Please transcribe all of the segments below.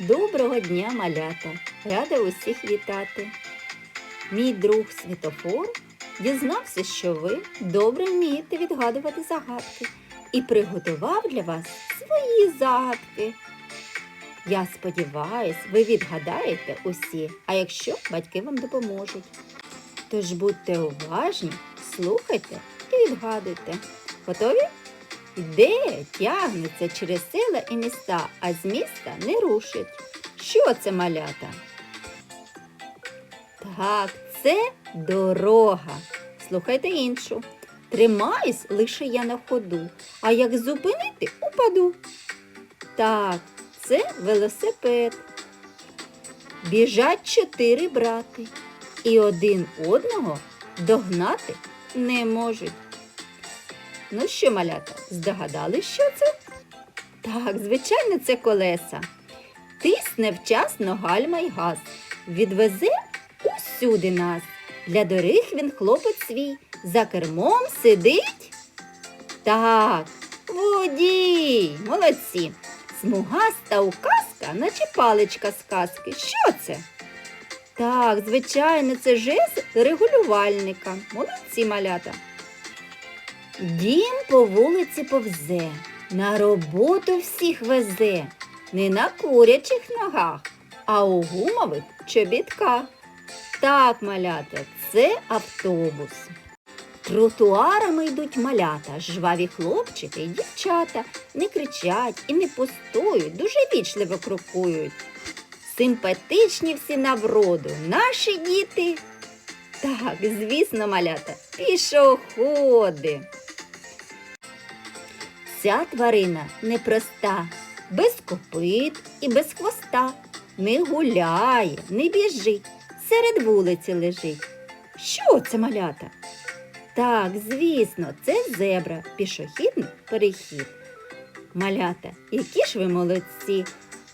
Доброго дня, малята! Рада усіх вітати. Мій друг Світофор дізнався, що ви добре вмієте відгадувати загадки і приготував для вас свої загадки. Я сподіваюсь, ви відгадаєте усі, а якщо батьки вам допоможуть. Тож будьте уважні, слухайте і відгадуйте. Готові? Де тягнеться через села і міста, а з міста не рушить. Що це малята? Так, це дорога. Слухайте іншу. Тримаюсь лише я на ходу, а як зупинити, упаду. Так, це велосипед. Біжать чотири брати, і один одного догнати не можуть. Ну що, малята, здогадали, що це? Так, звичайно, це колеса. Тисне вчасно гальма й газ. Відвезе усюди нас. Для доріг він хлопець свій. За кермом сидить. Так, водій, молодці. Смугаста указка, наче паличка з казки. Що це? Так, звичайно, це жест регулювальника. Молодці малята. Дім по вулиці повзе, на роботу всіх везе, не на курячих ногах, а у гумових чобітках. Так, малята, це автобус. Тротуарами йдуть малята, жваві хлопчики і дівчата, не кричать і не пустують, дуже вічливо крокують. Симпатичні всі на вроду, наші діти. Так, звісно, малята, пішоходи. Ця тварина непроста, без копит і без хвоста. Не гуляє, не біжить, серед вулиці лежить. Що це малята? Так, звісно, це зебра, пішохідний перехід. Малята, які ж ви молодці!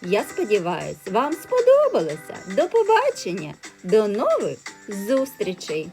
Я сподіваюсь, вам сподобалося. До побачення, до нових зустрічей!